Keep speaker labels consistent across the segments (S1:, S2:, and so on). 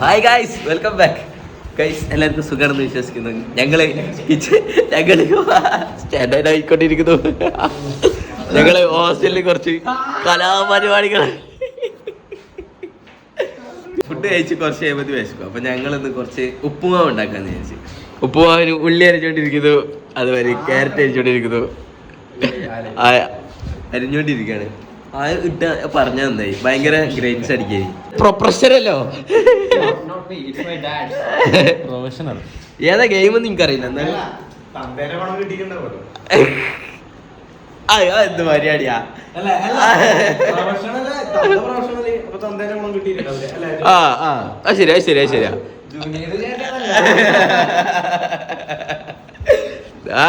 S1: Hi guys welcome back guys എല്ലാവർക്കും സുഖമാണെന്ന് വിശ്വസിക്കുന്നു. ഞങ്ങൾ ഞങ്ങൾ സ്റ്റാൻഡേർഡ് ആയിക്കൊണ്ടിരിക്കുന്നു. ഞങ്ങൾ ഹോസ്റ്റലിൽ കുറച്ച് കലാപരിപാടികൾ ഫുഡ് കഴിച്ച് കുറച്ച് കഴിയുമ്പോൾ വിശക്കും. അപ്പൊ ഞങ്ങൾ ഇന്ന് കുറച്ച് ഉപ്പുമാവ് ഉണ്ടാക്കാന്ന് വിചാരിച്ചു. ഉപ്പുമാവിന് ഉള്ളി അരിച്ചോണ്ടിരിക്കുന്നു അതുവരെ ക്യാരറ്റ് അരിച്ചോണ്ടിരിക്കുന്നു ആ, അരിഞ്ഞോണ്ടിരിക്കാണ്. ആ ഇട്ട പറഞ്ഞ നന്നായി ഭയങ്കര ഗ്രേറ്റ്സ് അടിക്കായി പ്രൊഫഷണലോ
S2: പ്രൊഫഷണൽ
S1: ഏതാ ഗെയിം എന്ന് എനിക്കറിയില്ല ആ, എന്ത് പരിപാടിയാ? ആ ആ. ശരിയാ ശരിയാ ശരിയാ. ആ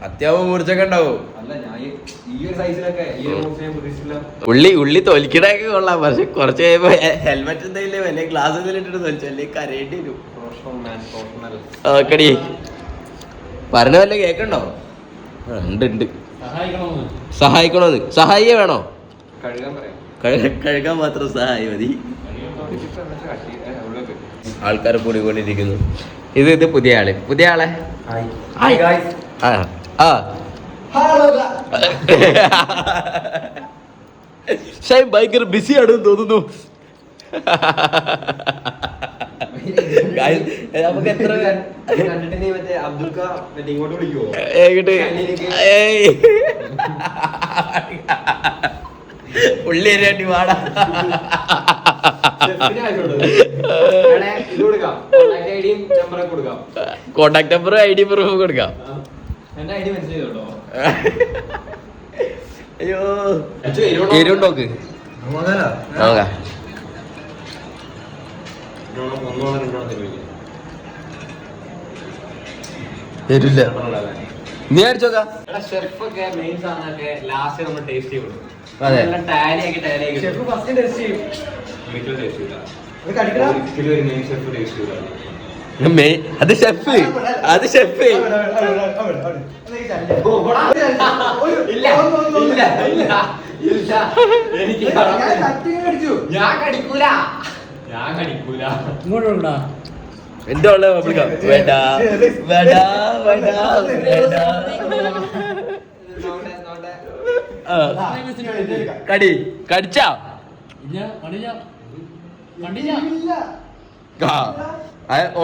S1: കത്യാവും മൂർച്ചൊക്കെ ഉണ്ടാവും. ഉള്ളി ഉള്ളി തൊലിക്കണൊക്കെ കൊള്ളാം. പക്ഷെ കുറച്ച് കഴിയുമ്പോ ഹെൽമെറ്റ് എന്തെങ്കിലും വലിയ ഗ്ലാസ് എന്തെങ്കിലും ഇട്ടിട്ട് തൊലിച്ചു അല്ലെങ്കിൽ കരയേണ്ടി വരും.
S3: പ്രൊഫഷണൽ പ്രൊഫഷണൽ
S1: ഓക്കടി പറഞ്ഞ വല്ല കേക്കണ്ടോ? ഉണ്ട് ഉണ്ട്. സഹായിക്കണോന്ന്? സഹായിയെ വേണോ?
S3: കഴുകാൻ പറയാം.
S1: കഴുകാൻ മാത്രം സഹായി മതി. ആൾക്കാർ കൂടിക്കൊണ്ടിരിക്കുന്നു ഇത് ഇത് പുതിയ ആൾ. പുതിയ ആളെ. ആ ആ. ഷൈൻ ഭയങ്കര ബിസി ആണെന്ന് തോന്നുന്നു. അരിയാണ്ടി വാടാ.
S3: കൊടുക്കാം.
S1: കോണ്ടാക്ട് നമ്പറും ഐ ഡി പ്രൂഫ് കൊടുക്കാം.
S3: എന്റെ ഐഡി മനസ്സിലായി കേട്ടോ.
S1: അയ്യോ. എരുണ്ടോക്ക് നോക്കാം എരില്ല നീ അടിച്ചോക്കാം.
S3: ഷെഫൊക്കെ മെയിൻ സാധനമൊക്കെ ലാസ്റ്റ് നമ്മൾ ടേസ്റ്റ് ചെയ്യുള്ളൂ
S1: അതെ.
S3: ടാലി ആക്കി ടാലി ആക്കി ഷെഫ് ഫസ്റ്റ് ടേസ്റ്റ് ചെയ്യും. ഒരിക്കലും ടേസ്റ്റ് ചെയ്യില്ല. ഒരിക്കലും ഒരു മെയിൻ ഷെഫ് ടേസ്റ്റ് ചെയ്യില്ല.
S1: അത് ഷെഫ് അത് ഷെഫ്
S3: ഇല്ല ഇല്ല ഇല്ല ഇല്ല. എനിക്ക് ഞാൻ കടിക്കൂല. ഞാൻ കടിക്കൂല.
S2: ഇങ്ങോട്ടുണ്ടാ
S1: എന്റെ ഉള്ള പബ്ലിക്ക വേണ്ട വേണ്ട വേണ്ട വേണ്ട. കടി കടിച്ചാ?
S2: കണ്ടില്ല.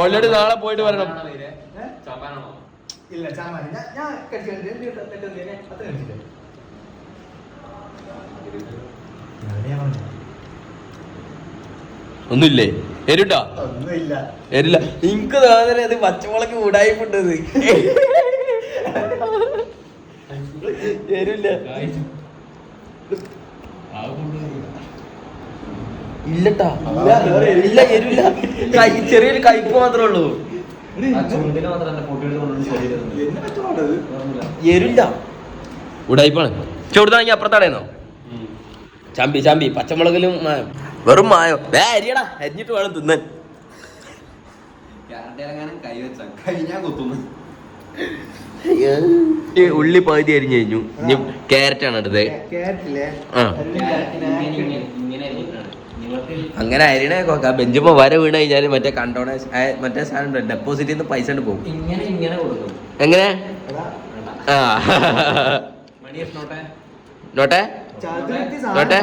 S1: ഓൾറെഡി നാളെ പോയിട്ട് വരണം.
S4: ഇല്ല ഞാൻ ഞാൻ കടിച്ചില്ല.
S1: ഒന്നുമില്ലേ? എരുണ്ടോ?
S4: ഒന്നുമില്ല.
S1: എരില്ല. എനിക്ക് തോന്നുന്നത് അത് പച്ചമുളക്ക് ഉടായിപ്പുണ്ടത് എരില്ല. ഇല്ലട്ടാ. ഇല്ല എരില്ല കൈ ചെറിയൊരു കയ്പ് മാത്രമേ ഉള്ളൂ. എരില്ല. ഉടായിപ്പാണ്. ചൂടുതാണെങ്കിൽ അപ്പുറത്താണേന്നോ? ചാമ്പി ചാമ്പി. പച്ചമുളകിലും വെറും മായോ. വേ അരിയടാ. അരിഞ്ഞിട്ട് വേണം തിന്നാൻ. ഉള്ളി പകുതി അരിഞ്ഞു കഴിഞ്ഞു. ഇനി ക്യാരറ്റ് ആണ് എടുത്തത്
S4: കേട്ടില്ലേ
S1: ആ. അങ്ങനെ അരിണേ കൊക്കാ ബെഞ്ചുമ്പോ വര വീണ് കഴിഞ്ഞാൽ മറ്റേ കണ്ടോണ മറ്റേ സാധനം ഡെപ്പോസിറ്റിൽ നിന്ന് പൈസ ഉണ്ട് പോകും.
S3: ഇങ്ങനെ ഇങ്ങനെ കൊടുക്കും.
S1: എങ്ങനെ? ആ.
S3: നോട്ടെ?
S1: നോട്ടെ?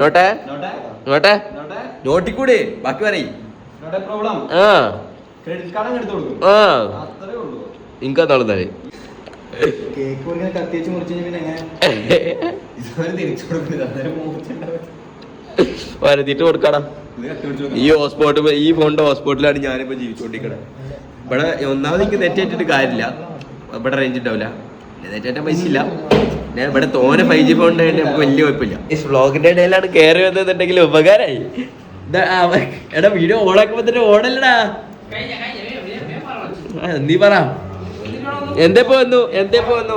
S1: നോട്ടെ? നോട്ടെ?
S3: നോട്ടി?
S1: കൂടി ബാക്കി പറയും. ആ.
S3: ക്രെഡിറ്റ് കാർഡ് എടുത്ത് കൊടുക്കും.
S1: ആ.
S3: അത്രേ ഉള്ളൂ.
S1: എനിക്കന്നുള്ളതാണ്
S4: കേക്ക് കത്തിച്ച് മുറിച്ചു പിന്നെ എങ്ങനെ?
S3: തിരിച്ചു മൂർച്ചുണ്ടാവും
S1: വരുത്തിട്ട്
S3: പിടിച്ച്
S1: ഈ ഹോസ്പോട്ട് ഈ ഫോണിന്റെ ഹോസ്പോട്ടിലാണ് ഞാനിപ്പോ ജീവിച്ചോണ്ടിരിക്കണത്. ഇവിടെ ഒന്നാമത് എനിക്ക് നെറ്റേറ്റിട്ട് കാര്യമില്ല. ഇവിടെ റേഞ്ച് ഉണ്ടാവില്ല നെറ്റേറ്റ പൈസ ഇല്ല. ഞാൻ ഇവിടെ തോനെ ഫൈവ് ജി ഫോൺ ഉണ്ടായിട്ട് നമുക്ക് വലിയ കുഴപ്പമില്ല. ഈ വ്ളോഗിന്റെ ഇടയിലാണ് കയറി വന്നതെന്നുണ്ടെങ്കിൽ ഉപകാരമായി എടാ വീഡിയോ ഓണാക്കുമ്പോ തന്നെ ഓടല്ലടാ. ആ, നീ പറ. എന്തേ പോന്നു? എന്തേ പോന്നു?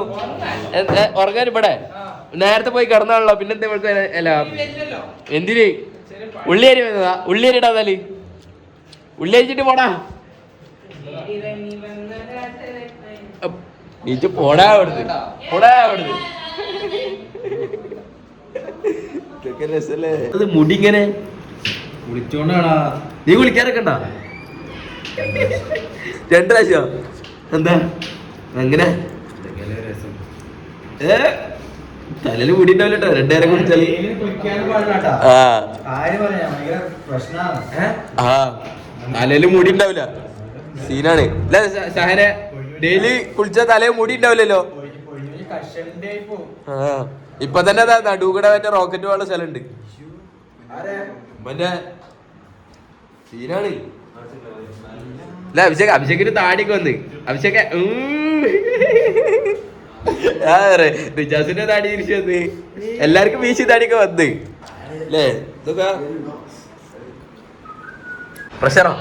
S1: ഉറങ്ങാൻ ഇവിടെ? നേരത്തെ പോയി കിടന്നാണല്ലോ പിന്നെന്താ ഇവൾക്ക് അല്ല. എന്തിന്? ഉള്ളിയരി വന്നതാ. ഉള്ളിയരി ഇടാതാൽ ഉള്ളിയരിച്ചിട്ട് പോടാ. നീച്ച് പോടാ അവിടുന്ന്. പോടാ അവിടുന്ന്. അത് മുടി ഇങ്ങനെ
S2: വിളിച്ചോണ്ടാടാ
S1: നീ കുളിക്കാനൊക്കെ ഉണ്ടോ? രണ്ടു പ്രാവശ്യോ. എന്താ? അങ്ങനെ ഏ? തലയിൽ മുടി ഉണ്ടാവില്ല കേട്ടോ ആ.
S4: പ്രശ്നമാണ്
S1: ആ. തലയിൽ മുടി ഉണ്ടാവില്ല സീനാണ് അല്ല ഷഹനെ ഡെയിലി കുളിച്ച തലയിൽ മുടി ഉണ്ടാവില്ലല്ലോ ആ. ഇപ്പൊ തന്നെ അതാ നടുകൂടെ മറ്റേ റോക്കറ്റ് പോലുള്ള സ്ഥലമുണ്ട്. മറ്റേ സീനാണ്. അല്ല അഭിഷേക് അഭിഷേകിന് താടിക്ക് വന്ന്. അഭിഷേക് റിജാസിന്റെ താടി തിരിച്ചു വന്ന്. എല്ലാവർക്കും വീശി താടിയൊക്കെ വന്ന്. അല്ലേ? ഇതൊക്കെ പ്രഷറോ?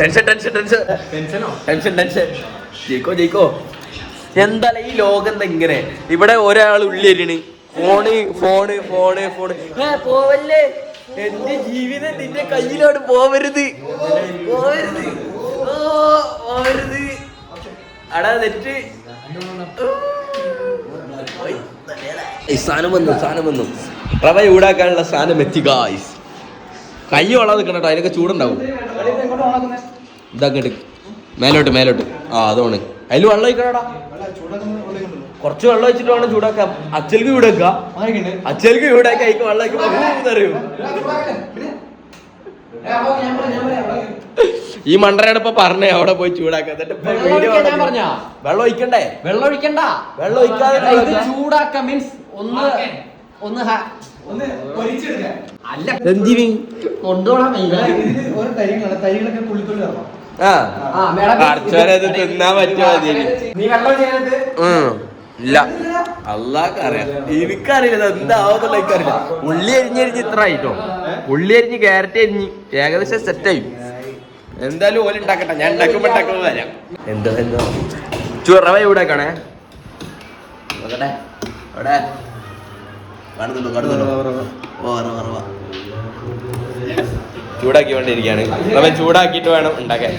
S1: Tension tension
S4: tension.
S1: Tension tension. ജയിക്കോ ജയിക്കോ. എന്തായാലും ഈ ലോകം എന്താ ഇങ്ങനെ? ഇവിടെ ഒരാൾ ഉള്ളി ഉള്ളിരിണ് ഫോണ് ഫോണ് ഫോണ് ഫോണ്. പോവല്ലേ? എന്റെ ജീവിതം നിന്റെ കയ്യിലോട് പോവരുത്. പോവരുത്. സാധനം വന്നു സാധനം വന്നു. റവ ചൂടാക്കാനുള്ള സാധനം എത്തി ഗായ്സ് കൈ വളാ നിൽക്കണം കേട്ടോ അതിനൊക്കെ ചൂടുണ്ടാവും. ഇതാക്കട്ട് മേലോട്ട് മേലോട്ട്. ആ അതോണ്. അതിൽ വെള്ളം ഒഴിക്കണടാ. കുറച്ച് വെള്ളം വെച്ചിട്ട് വേണം ചൂടാക്കാം അച്ചൽക്ക് ചൂടാക്കാം അച്ചൽക്ക് ചൂടാക്കി അതിക്ക് വെള്ളം ഒഴിക്കുമ്പോ അറിയും ഈ മണ്ടനാണ് ഇപ്പൊ പറഞ്ഞേ അവിടെ പോയി ചൂടാക്കാം. എന്നിട്ട് ഇപ്പൊ
S5: വെള്ളം ഞാൻ
S1: അവിടെ-
S5: പറഞ്ഞോ?
S1: വെള്ളം ഒഴിക്കണ്ടേ?
S5: വെള്ളം ഒഴിക്കണ്ട.
S1: വെള്ളം ഒഴിക്കാതെ
S5: ഇത്
S1: ചൂടാക്ക
S5: മീൻസ് ഒന്ന് ഒന്ന്
S4: ഒന്ന്
S5: അല്ല.
S4: തരികളാണ് തരികളൊക്കെ തരണം
S1: ആ. തിന്നാൻ പറ്റുമോ
S4: നീ വെള്ളം ചെയ്യാനത്
S1: ഉം. ഇല്ല. അള്ളാഹ് അറിയാം. എനിക്കറിയില്ല എന്താവുന്നുള്ള എനിക്കറിയില്ല. ഉള്ളി അരിഞ്ഞരിഞ്ഞ് ഇത്ര ആയിട്ടോ? ഉള്ളി അരിഞ്ഞ് ക്യാരറ്റ് അരിഞ്ഞ് ഏകദേശം സെറ്റായി എന്തായാലും ഓല ഉണ്ടാക്കട്ടെ. ഞാൻ ഉണ്ടാക്കുമ്പോ ഉണ്ടാക്കുമ്പോ വരാം. എന്താ എന്താ? ചുറവ ചൂടാക്കണേ നോക്കട്ടെ അവിടെ കാണുന്നുണ്ടോ കാണുന്നുണ്ടോ ഓ റവ റവ ചൂടാക്കിക്കൊണ്ടിരിക്കുകയാണ് അവൻ ചൂടാക്കിയിട്ട് വേണം ഉണ്ടാക്കാൻ.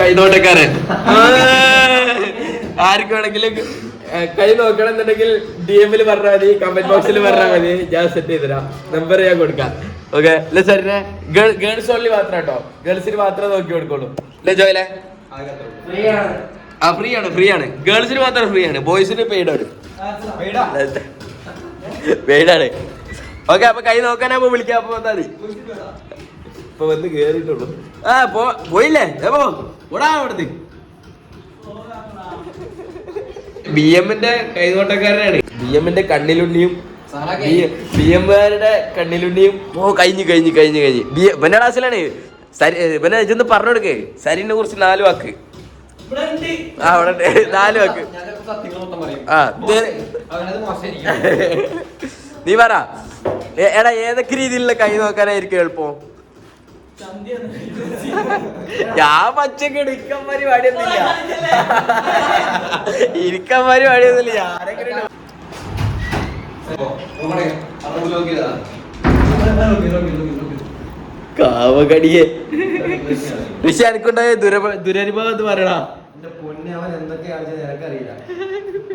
S1: കൈതോട്ടക്കാരൻ ആർക്ക് വേണമെങ്കിലും കൈ നോക്കണം എന്നുണ്ടെങ്കിൽ ഡി എമ്മിൽ പറഞ്ഞാൽ മതി കമന്റ് ബോക്സിൽ പറഞ്ഞാൽ മതി. ഞാൻ സെറ്റ് ചെയ്ത് തരാം നമ്പർ ഞാൻ കൊടുക്കാം. ഓക്കെ അല്ലെ സാറിനെ? ഗേൾസ് ഓൺലി മാത്രം കേട്ടോ. ഗേൾസിന് മാത്രമേ നോക്കി കൊടുക്കുള്ളൂ. അല്ലേ ജോയിലെ? ആ ഫ്രീ ആണ് ഫ്രീ ആണ്. ഗേൾസിന് മാത്രം ഫ്രീ ആണ്. ബോയ്സിന് പെയ്ഡ് ആണ്. പെയ്ഡ് ആണ്. ഓക്കെ അപ്പൊ കൈ നോക്കാനാകുമ്പോ വിളിക്കാം. അപ്പൊ വന്നാൽ മതി. ഇപ്പൊ വന്ന് കേറിയിട്ടുള്ളൂ. ആ പോ പോയില്ലേ? പോ. ഓടാ അവിടുന്ന്. ബി എമ്മിന്റെ കൈതോട്ടക്കാരനാണ്. ബി എമ്മിന്റെ കണ്ണിലുണ്ണിയും ബി എമ്മുകാരുടെ കണ്ണിലുണ്ണിയും ഓ കഴിഞ്ഞു കഴിഞ്ഞു കഴിഞ്ഞു കഴിഞ്ഞു. ബി ഇവന്റെ ക്ലാസ്സിലാണ്. സരി ഇവനെ ഇതൊന്ന് പറഞ്ഞു കൊടുക്കേ. സരിനെ കുറിച്ച് നാല് വാക്ക്. ആ അവിടെ. നാല് വാക്ക്. ആ നീ പറ. എടാ ഏതൊക്കെ രീതിയിലുള്ള കൈ നോക്കാനായിരിക്കും എളുപ്പം? ഞാൻ പച്ചക്ക് ഇരിക്കാൻ പരിപാടിയൊന്നുമില്ല. ഇരിക്കാൻ പരിപാടിയൊന്നുമില്ല. കാവകടിയെ. ഋഷി എനിക്കുണ്ടായ ദുര ദുരനുഭവം എന്ന് പറയണ
S4: എന്റെ പൊന്നെ അവൻ എനിക്കറിയില്ല.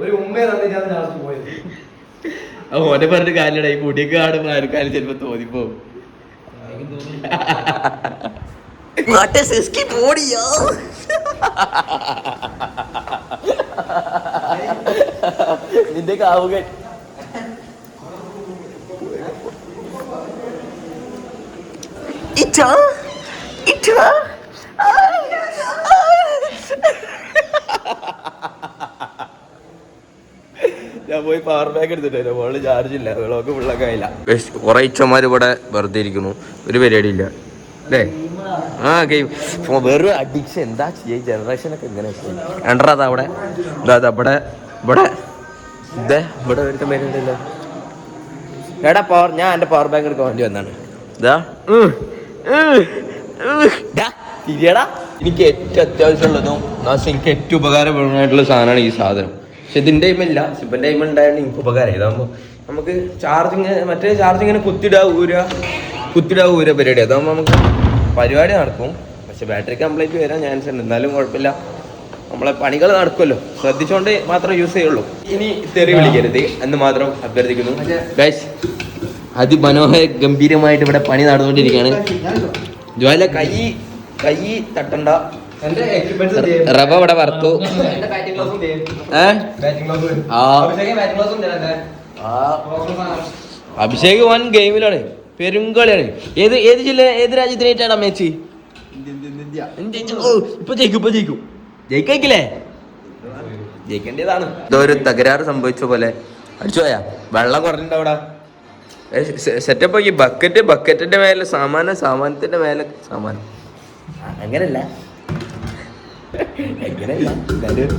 S4: ഒരു ഉമ്മയെ തന്നിട്ടാണ് ലാസ്റ്റ് പോയത്.
S1: ആ ഓനെ പറഞ്ഞിട്ട് കാര്യടാ ഈ മുടിയൊക്കെ കാണുമ്പോ ആർക്കാലും ചിലപ്പോ തോന്നിപ്പോ നിന്റെ കാവുകൻ ഇറ്റാ ഇറ്റാ ഞാൻ പോയി പവർ ബാങ്ക് എടുത്തിട്ട് ഫോണിൽ ചാർജ് ഇല്ല. വിളവൊക്കെ ഫുള്ളൊക്കെ ആയില്ല. കുറെ ഇച്ചന്മാർ ഇവിടെ വെറുതെ ഇരിക്കുന്നു. ഒരു പരിപാടി ഇല്ല. അല്ലേ? ആ ഗെയിം. വെറും അഡിക്ഷൻ എന്താ ചെയ്യുക ജനറേഷൻ ഒക്കെ ഇങ്ങനെ അതാ അവിടെ. ഇതാ അവിടെ ഇവിടെ ഇതേ ഇവിടെ ഒരുത്തം വരുന്നുണ്ടല്ലോ. എടാ പവർ ഞാൻ എന്റെ പവർ ബാങ്ക് എടുക്കാൻ വേണ്ടി വന്നാണ്. ഇതാ എനിക്ക് ഏറ്റവും അത്യാവശ്യമുള്ളതും എനിക്ക് ഏറ്റവും ഉപകാരപ്രദമായിട്ടുള്ള സാധനമാണ് ഈ സാധനം. പക്ഷെ ഇതിന്റെ ടൈമില്ല സിബിന്റെ ടൈം ഉണ്ടായത് എനിക്ക് ഉപകാരം ഇതാകുമ്പോൾ നമുക്ക് ചാർജിങ് മറ്റേ ചാർജിങ്ങിനെ കുത്തിടാ ഊര. കുത്തിടാ ഊര പരിപാടി. അതാകുമ്പോൾ നമുക്ക് പരിപാടി നടക്കും. പക്ഷെ ബാറ്ററി കംപ്ലീറ്റ് വരാൻ ചാൻസ് ഉണ്ട്. എന്നാലും കുഴപ്പമില്ല. നമ്മളെ പണികൾ നടക്കുമല്ലോ. ശ്രദ്ധിച്ചോണ്ട് മാത്രം യൂസ് ചെയ്യുള്ളൂ. ഇനി തെറി വിളിക്കരുത്. എന്ന് മാത്രം അഭ്യർത്ഥിക്കുന്നു. ഗൈസ് അതിമനോഹര ഗംഭീരമായിട്ട് ഇവിടെ പണി നടന്നുകൊണ്ടിരിക്കുകയാണ്. ജോല കൈ കൈ തട്ടണ്ട. റവ ഇവിടെ വറുത്തു. അഭിഷേക് വൻ ഗെയിമിലാണ് പെരുങ്കളിയാണ് ഏത് ഏത് ജില്ല ഏത് രാജ്യത്തിനായിട്ടാണ് മേച്ചി ഇപ്പൊ ജയിക്കും ഇപ്പൊ ജയിക്കും. ജയിക്കില്ലേ ജയിക്കേണ്ടതാണ്. ഇതൊരു തകരാറ് സംഭവിച്ച പോലെ. അടിച്ചു പോയാ? വെള്ളം കുറഞ്ഞിട്ടവിടെ സെറ്റപ്പ് ആക്കി ബക്കറ്റ് ബക്കറ്റിന്റെ മേലെ സാമാനം സാമാനത്തിന്റെ മേലെ സാമാനം അങ്ങനല്ല. എങ്ങനെയല്ല എന്നാലും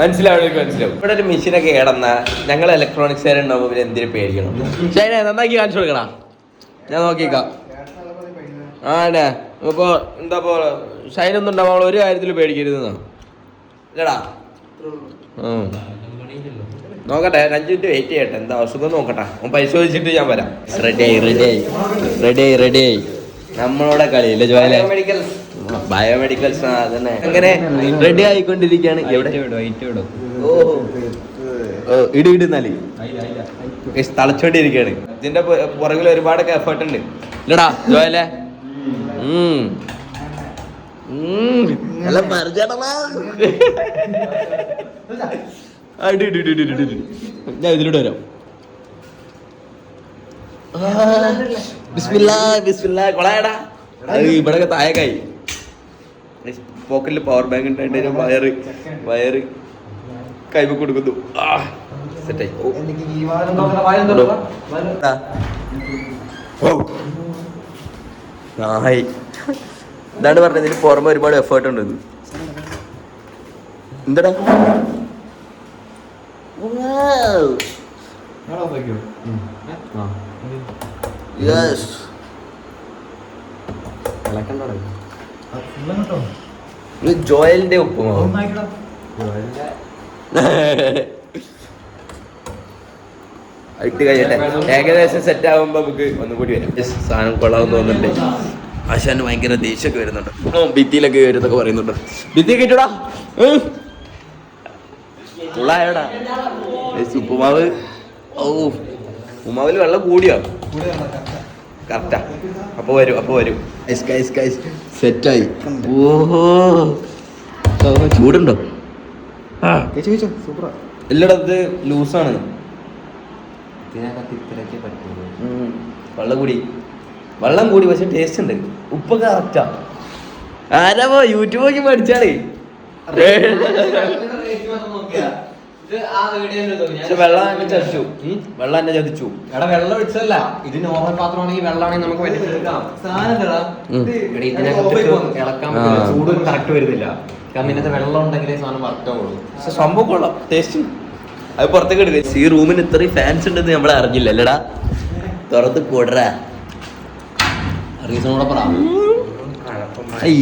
S1: മനസ്സിലാവുന്നവർക്ക് മനസ്സിലാവും. ഇവിടെ ഒരു മെഷീനൊക്കെ കിടന്ന ഞങ്ങൾ ഇലക്ട്രോണിക്സ് ഉണ്ടാവുമ്പോൾ പിന്നെ എന്തിനു പേടിക്കണം? ശരി നന്നാക്കി കാണിച്ചു കൊടുക്കടാ. ഞാൻ നോക്കിക്കാം ആണേ ഇപ്പോ എന്താ പോ ഷൈനൊന്നും ഉണ്ടാവുമ്പോൾ ഒരു കാര്യത്തിൽ പേടിക്കരുതെന്നാ? ഇല്ലടാ. നോക്കട്ടെ അഞ്ച് മിനിറ്റ് വെയിറ്റ് ചെയ്യട്ടെ. എന്താ അസുഖം നോക്കട്ടെ. അവൻ പരിശോധിച്ചിട്ട് ഞാൻ വരാം. റെഡി ആയി റെഡി ആയി നമ്മളോടെ കളിയില്ല ജോയലെ? ബയോമെഡിക്കൽസ് സാധനം അങ്ങനെ റെഡി ആയിക്കൊണ്ടിരിക്കുകയാണ്. എവിടെ? ഓ. ഇടി ഇടുന്നാൽ തളച്ചോണ്ടിരിക്കുകയാണ്. ഇതിന്റെ പുറകിൽ ഒരുപാട് എഫേർട്ട് ഉണ്ട്. ഇല്ലടാ ജോയലേ. ഉം. ഉം. നല്ല പരിചയമാ. ആ, ഇട്, ഇട്, ഇട്, ഇട്, ഇട്, ഇട്. ഞാൻ ഇതിലൂടെ വരാം. ബിസ്മില്ലാ ബിസ്മില്ലാ. കൊളായടാ ഇവിടെ താഴേക്കായി. പോക്കറ്റിൽ പവർ ബാങ്ക് ഉണ്ടായിട്ട് വയറ് വയറ് കൈവ് കൊടുക്കുന്നു. ആ സെറ്റായി. നായി ഇതാണ് പറഞ്ഞത് ഇതിന് പുറമെ ഒരുപാട് എഫേർട്ട് ഉണ്ട്. എന്താടാ? യെസ് ഇത് ജോയലിന്റെ ഉപ്പുമാവ്. ഇട്ട് കഴിയട്ടെ. ഏകദേശം സെറ്റ് ആകുമ്പോ നമുക്ക് ഒന്നുകൂടി വരാം. സാധനം കൊള്ളാമെന്ന് തോന്നുന്നുണ്ട്. ആശാന് ഭയങ്കര ദേഷ്യമൊക്കെ വരുന്നുണ്ട്. ഓ ഭിത്തിയിലൊക്കെ വരുന്നൊക്കെ പറയുന്നുണ്ട്. ഭിത്തി കിട്ടൂടാ ഉള്ളായോടാ ഉപ്പുമാവ്. ഓ ഉമാവിൽ വെള്ളം കൂടിയോ? കറക്റ്റാ അപ്പൊ വരും അപ്പൊ വരും. സെറ്റായി. ഓഹോ. ചൂടുണ്ടോ? ഇത് ലൂസാണ്. വെള്ളം കൂടി. വെള്ളം കൂടി പക്ഷെ ടേസ്റ്റ് ഉണ്ട്. ഉപ്പ് കറക്റ്റാ ആരാ പോ യൂട്യൂബ് നോക്കി പഠിച്ചാളേ. പക്ഷെ വെള്ളം എന്നെ ചതിച്ചു. വെള്ളം എന്നെ ചതിച്ചു.
S4: എടാ വെള്ളം ഒഴിച്ചതല്ല. ഇത് നോർമൽ പാത്രമാണെങ്കിൽ വെള്ളമാണെങ്കിൽ നമുക്ക്
S5: ഇതിനകത്ത് ഇളക്കാൻ ചൂട് കറക്റ്റ് വരുന്നില്ല. കാരണം ഇതിനകത്ത് വെള്ളം ഉണ്ടെങ്കിലേ സാധനം വർക്കാവുള്ളൂ
S1: പക്ഷെ സംഭവം കൊള്ളാം. ടേസ്റ്റ് അത് പുറത്തേക്ക് എടുക്കുക ഈ റൂമിന് ഇത്രയും ഫാൻസ് ഉണ്ടെന്ന് നമ്മൾ അറിഞ്ഞില്ല. അല്ലടാ തുറത്ത് പോടറാ
S5: റീസൺ കൂടെ പറ.
S1: ഈ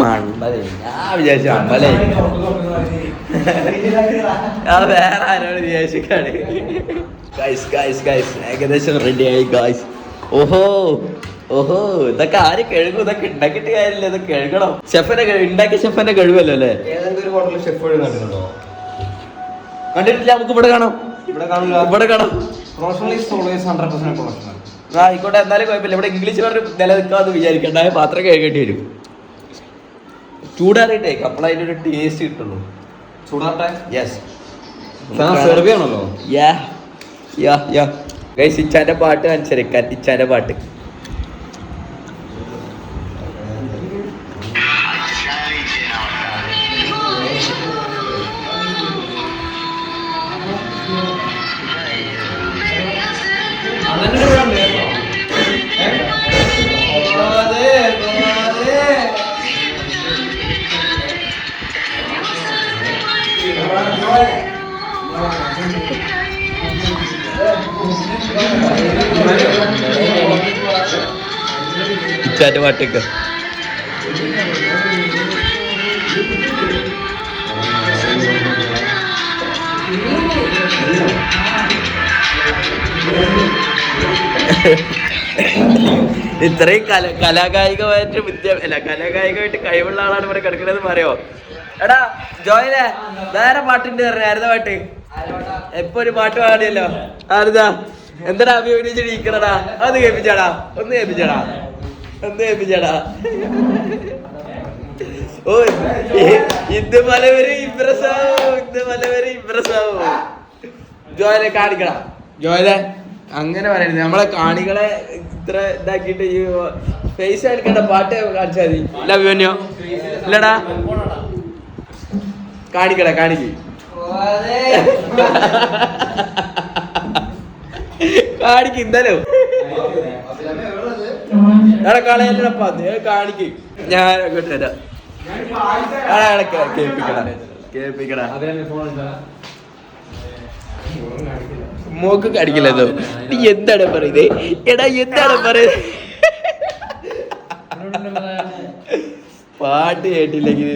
S1: മണ്ടലേ ഞാൻ വിചാരിച്ചു അമ്പലേ. ആ വേറെ ആരോട് വിചാരിച്ചിട്ടാണ് ഗൈസ് ഗൈസ് ഗൈസ് ഏകദേശം റെഡി ആയി ഗൈസ് ഓഹോ ഓഹോ ഇതൊക്കെ ആര് കഴുകും? ഇതൊക്കെ ഉണ്ടാക്കിയിട്ട് കാര്യമില്ല ഇതൊക്കെ കഴുകണം. ഷെഫിനെ ഉണ്ടാക്കിയ ഷെഫിന്റെ കഴിവല്ലോ അല്ലേ? കണ്ടിട്ടില്ല നമുക്ക് ഇവിടെ കാണാം.
S4: ഇവിടെ കാണാം
S1: ഇവിടെ കാണാം.
S4: Professional is always hundred percent professional
S1: ആ ആയിക്കോട്ടെ എന്നാലും കുഴപ്പമില്ല. ഇവിടെ ഇംഗ്ലീഷ് പറഞ്ഞ് നിലനിൽക്കാന്ന് വിചാരിക്കണ്ട. പാത്രം കഴുകേണ്ടി വരും. ചൂടാറിയിട്ടേ കപ്പളായിട്ട് ഒരു ടേസ്റ്റ് കിട്ടുള്ളൂ.
S4: ചൂടാട്ടെ
S1: യെസ്
S4: സെർവ് ചെയ്യണല്ലോ
S1: യാ യാ യാ ഗൈസ് ഇച്ചാന്റെ പാട്ട് കാണിച്ചേക്കാൻ ഇച്ചാന്റെ പാട്ട്. ഇച്ചാന്റെ പാട്ടൊക്കെ ഇത്രയും കല കലാകായികമായിട്ട് വിദ്യ അല്ല കലാകായികമായിട്ട് കഴിവുള്ള ആളാണ് ഇവിടെ കിടക്കണതെന്ന് പറയോ എടാ ജോയിലെ വേറെ പാട്ടിന്റെ പറഞ്ഞ ആരുന്ന പാട്ട്? എപ്പോ ഒരു പാട്ട് പാടിയല്ലോ. ആരുതാ? എന്താടാ ഇരിക്കണടാ അത് കേൾപ്പിച്ചാടാ ഒന്ന് കേൾപ്പിച്ചാടാ. ഒന്ന് കേൾപ്പിച്ചാടാ ഓ ഇത് മലവരെ ഇംപ്രസ് ആവും ഇത് മലവരെ ഇംപ്രസ് ആവും ജോയലെ കാണിക്കടാ. ജോയലെ അങ്ങനെ പറയരുത്. നമ്മളെ കാണികളെ ഇത്ര ഇതാക്കിയിട്ട് ഈ ഫേസ് എടുക്കേണ്ട പാട്ട് കാണിച്ചാൽ മതി. ഇല്ല അഭിമന്യോ ഇല്ലടാ. കാണിക്കടാ കാണിക്ക്. കാണിക്ക് ഇന്നലോ. എടാ കളയല്ലടപ്പ നീ കാണിക്ക്. ഞാൻ അങ്ങോട്ട് വരാം. കേൾപ്പിക്കടാ. കേൾപ്പിക്കടാ. മോക്ക് കടിക്കില്ലതോ നീ എന്താണ് പറയുന്നത് എടാ എന്താണ് പറയുന്നത് പാട്ട് കേട്ടില്ലെങ്കിൽ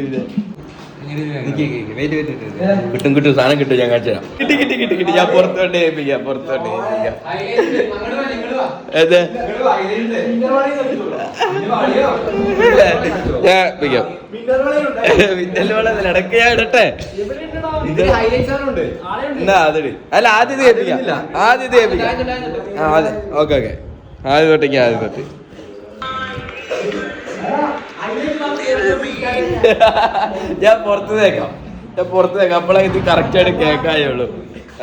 S1: കിട്ടും കിട്ടും. സാധനം കിട്ടും ഞാൻ കാണിച്ചു തരാം. കിട്ടി കിട്ടി കിട്ടി കിട്ടി. ഞാൻ പുറത്തോട്ട് ഏൽപ്പിക്കാം പുറത്തോട്ട് ഏൽപ്പിക്കാം. ഞാൻ ഇടയ്ക്ക് ഞാൻ ഇടട്ടെ. എന്നാ അതിട് അല്ല ആദ്യത്തെ ഏൽപ്പിക്കാം. ആദ്യത്തെ ഏൽപ്പിക്കാം. ആ അതെ ഓക്കെ ഓക്കെ. ആദ്യം തൊട്ടേക്ക് ആദ്യം തൊട്ട്. ഞാൻ പുറത്ത് തേക്കാം ഞാൻ പുറത്ത് തേക്കാം അപ്പോളെ ഇത് കറക്റ്റ് ആയിട്ട് കേൾക്കായുള്ളൂ.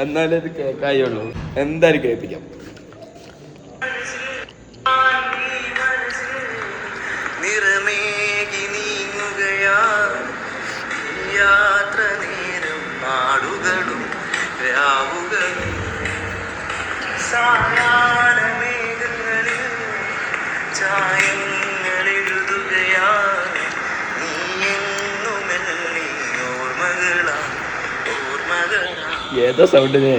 S1: എന്നാലേ ഇത് കേൾക്കായുള്ളൂ. എന്തായാലും കേൾപ്പിക്കാം.
S6: യാത്ര നേരം നാടുകളും രാവുകളും. സായാഹ്ന മേഘങ്ങളിൽ ചായങ്ങൾ എഴുതുകയാ നീ എന്നുമെല്ലി ഓർമ്മകളാ? ഓർമ്മകളാ?
S1: ഏതോ സൗണ്ടിന്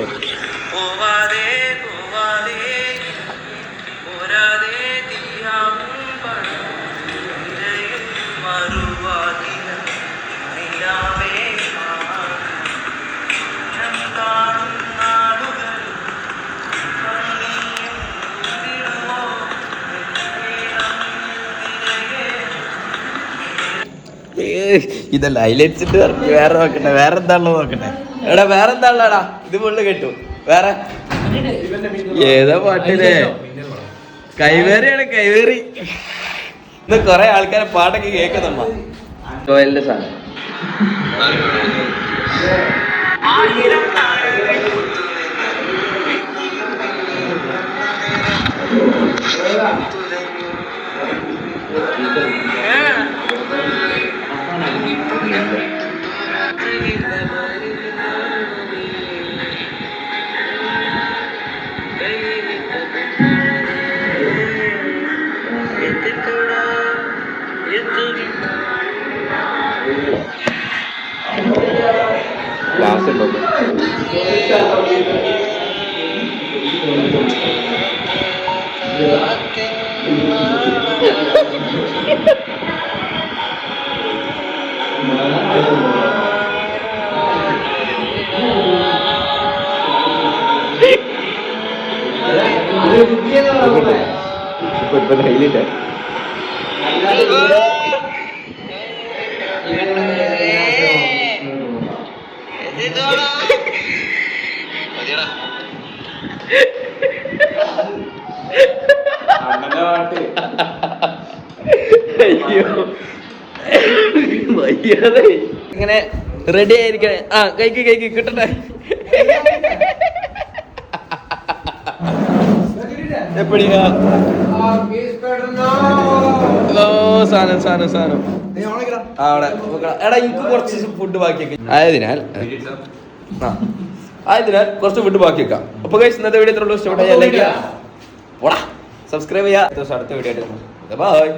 S1: ഇതല്ല ഹൈലൈറ്റ്സ് ഇട്ട് പറഞ്ഞു വേറെ നോക്കട്ടെ വേറെ എന്താണല്ലോ നോക്കട്ടെ. എടാ വേറെ എന്താണല്ലോടാ? ഇത് ഫുള്ള് കേട്ടു. വേറെ ഏതാ പാട്ടില്ലേ കൈവേറിയാണ് കൈവേറി. ഇന്ന് കൊറേ ആൾക്കാരെ പാട്ടൊക്കെ കേൾക്കുന്നുമ്മ സാധനം. ക്ലാസ് ഉണ്ടോ ഇപ്പൊ ഇപ്പൊ ഹൈലൈറ്റ് അയ്യോ. ഇങ്ങനെ റെഡി ആയിരിക്കണേ. ആ കൈക്ക് കൈക്ക് കിട്ടട്ടെ. എപ്പടിയാ? ആ, അവിടെ. എടാ എനിക്ക് കുറച്ച് ഫുഡ് ബാക്കിയൊക്കെ. ആയതിനാൽ ആ. ആയതിനാൽ കുറച്ച് വിട്ട് ബാക്കി വെക്കാം. അപ്പൊ കഴിച്ച് ഇന്നത്തെ വീഡിയോ ഇത്രയുള്ളൂ സബ്സ്ക്രൈബ് ചെയ്യാം അടുത്ത വീഡിയോ ആയിട്ട് ബൈ